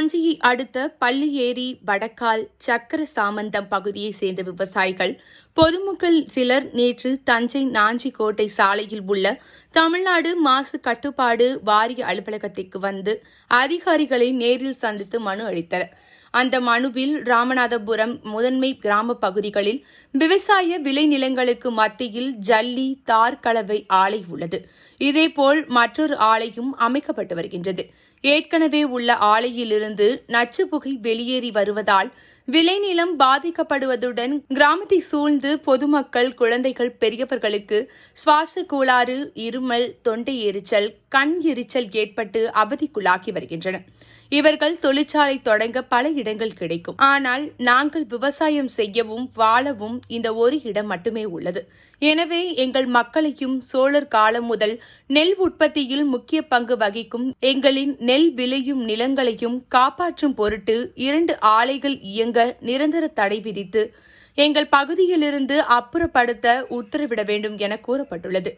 தஞ்சையை அடுத்த பள்ளியேரி வடக்கால் சக்கர சாமந்தம் பகுதியைச் சேர்ந்த விவசாயிகள் பொதுமக்கள் சிலர் நேற்று தஞ்சை நாஞ்சிக்கோட்டை சாலையில் உள்ள தமிழ்நாடு மாசு கட்டுப்பாடு வாரிய அலுவலகத்திற்கு வந்து அதிகாரிகளை நேரில் சந்தித்து மனு அளித்தனர். அந்த மனுவில் ராமநாதபுரம் முதன்மை கிராம பகுதிகளில் விவசாய விளைநிலங்களுக்கு மத்தியில் ஜல்லி தார் கலவை ஆலை உள்ளது. இதேபோல் மற்றொரு ஆலையும் அமைக்கப்பட்டு வருகின்றது. ஏற்கனவே உள்ள ஆலையிலிருந்து நச்சு புகை வெளியேறி வருவதால் விளைநிலம் பாதிக்கப்படுவதுடன் கிராமத்தை சூழ்ந்து பொதுமக்கள் குழந்தைகள் பெரியவர்களுக்கு சுவாச கோளாறு இருமல் தொண்டை எரிச்சல் கண் எரிச்சல் ஏற்பட்டு அவதிக்குள்ளாகி வருகின்றனர் இவர்கள் தொழிற்சாலை தொடங்க பல இடங்கள் கிடைக்கும். ஆனால் நாங்கள் விவசாயம் செய்யவும் வாழவும் இந்த ஒரு இடம் மட்டுமே உள்ளது. எனவே எங்கள் மக்களையும் சோழர் காலம் முதல் நெல் உற்பத்தியில் முக்கிய பங்கு வகிக்கும் எங்களின் நெல் விளையும் நிலங்களையும் காப்பாற்றும் பொருட்டு இரண்டு ஆலைகள் இயங்க நிரந்தர தடை விதித்து எங்கள் பகுதியிலிருந்து அப்புறப்படுத்த உத்தரவிட வேண்டும் என கூறப்பட்டுள்ளது.